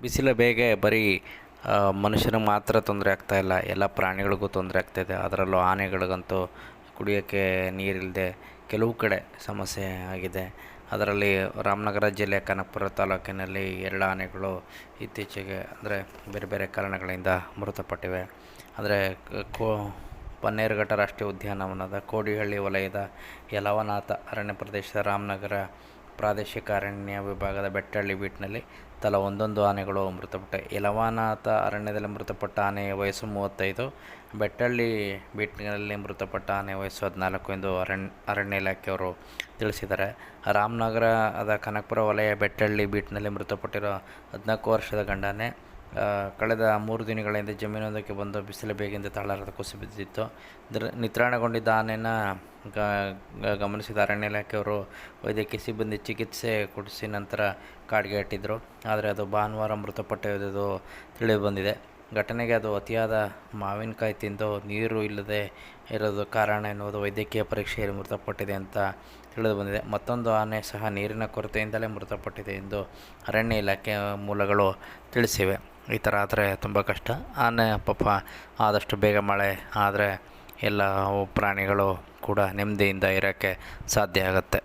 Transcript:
ಬಿಸಿಲ ಬೇಗ ಬರೀ ಮನುಷ್ಯನ ಮಾತ್ರ ತೊಂದರೆ ಆಗ್ತಾಯಿಲ್ಲ ಎಲ್ಲ ಪ್ರಾಣಿಗಳಿಗೂ ತೊಂದರೆ ಆಗ್ತಾಯಿದೆ ಅದರಲ್ಲೂ ಆನೆಗಳಿಗಂತೂ ಕುಡಿಯೋಕ್ಕೆ ನೀರಿಲ್ಲದೆ ಕೆಲವು ಕಡೆ ಸಮಸ್ಯೆ ಆಗಿದೆ. ಅದರಲ್ಲಿ ರಾಮನಗರ ಜಿಲ್ಲೆ ಕನಕಪುರ ತಾಲೂಕಿನಲ್ಲಿ ಎರಡು ಆನೆಗಳು ಇತ್ತೀಚೆಗೆ ಅಂದರೆ ಬೇರೆ ಬೇರೆ ಕಾರಣಗಳಿಂದ ಮೃತಪಟ್ಟಿವೆ. ಅಂದರೆ ಕೋ ಬನ್ನೇರುಘಟ್ಟ ರಾಷ್ಟ್ರೀಯ ಉದ್ಯಾನವನದ ಕೋಡಿಹಳ್ಳಿ ವಲಯದ ಯಲವನಾಥ ಅರಣ್ಯ ಪ್ರದೇಶದ ರಾಮನಗರ ಪ್ರಾದೇಶಿಕ ಅರಣ್ಯ ವಿಭಾಗದ ಬೆಟ್ಟಹಳ್ಳಿ ಬೀಟ್ನಲ್ಲಿ ತಲಾ ಒಂದೊಂದು ಆನೆಗಳು ಮೃತಪಟ್ಟ. ಇಲವಾನಾಥ ಅರಣ್ಯದಲ್ಲಿ ಮೃತಪಟ್ಟ ಆನೆಯ ವಯಸ್ಸು ಮೂವತ್ತೈದು ಬೆಟ್ಟಹಳ್ಳಿ ಬೀಟ್ನಲ್ಲಿ ಮೃತಪಟ್ಟ ಆನೆಯ ವಯಸ್ಸು ಹದಿನಾಲ್ಕು ಎಂದು ಅರಣ್ಯ ಅರಣ್ಯ ಇಲಾಖೆಯವರು ತಿಳಿಸಿದ್ದಾರೆ. ರಾಮನಗರದ ಕನಕಪುರ ವಲಯ ಬೆಟ್ಟಳ್ಳಿ ಬೀಟ್ನಲ್ಲಿ ಮೃತಪಟ್ಟಿರೋ ಹದಿನಾಲ್ಕು ವರ್ಷದ ಗಂಡಾನೆ ಕಳೆದ ಮೂರು ದಿನಗಳಿಂದ ಜಮೀನೊಂದಕ್ಕೆ ಬಂದು ಬಿಸಿಲು ಬೇಗಿಂದ ತಾಳಾರದ ಕುಸಿ ಬಿದ್ದಿತ್ತು. ದೃ ನಿತ್ರಾಣಗೊಂಡಿದ್ದ ಆನೆಯನ್ನು ಗಮನಿಸಿದ ಅರಣ್ಯ ಇಲಾಖೆಯವರು ವೈದ್ಯಕೀಯ ಸಿಬ್ಬಂದಿ ಚಿಕಿತ್ಸೆ ಕೊಡಿಸಿ ನಂತರ ಕಾಡಿಗೆ ಇಟ್ಟಿದ್ದರು ಆದರೆ ಅದು ಭಾನುವಾರ ಮೃತಪಟ್ಟಿರುವುದು ತಿಳಿದು ಬಂದಿದೆ ಘಟನೆಗೆ ಅದು ಅತಿಯಾದ ಮಾವಿನಕಾಯಿ ತಿಂದು ನೀರು ಇಲ್ಲದೆ ಇರೋದು ಕಾರಣ ಎನ್ನುವುದು ವೈದ್ಯಕೀಯ ಪರೀಕ್ಷೆಯಲ್ಲಿ ಮೃತಪಟ್ಟಿದೆ ಅಂತ ತಿಳಿದು ಬಂದಿದೆ ಮತ್ತೊಂದು ಆನೆ ಸಹ ನೀರಿನ ಕೊರತೆಯಿಂದಲೇ ಮೃತಪಟ್ಟಿದೆ ಎಂದು ಅರಣ್ಯ ಇಲಾಖೆ ಮೂಲಗಳು ತಿಳಿಸಿವೆ. ಈ ಥರ ಆದರೆ ತುಂಬ ಕಷ್ಟ. ಆನೆ ಪಾಪ ಆದಷ್ಟು ಬೇಗ ಮಳೆ ಆದರೆ ಎಲ್ಲ ಪ್ರಾಣಿಗಳು ಕೂಡ ನೆಮ್ಮದಿಯಿಂದ ಇರೋಕ್ಕೆ ಸಾಧ್ಯ ಆಗುತ್ತೆ.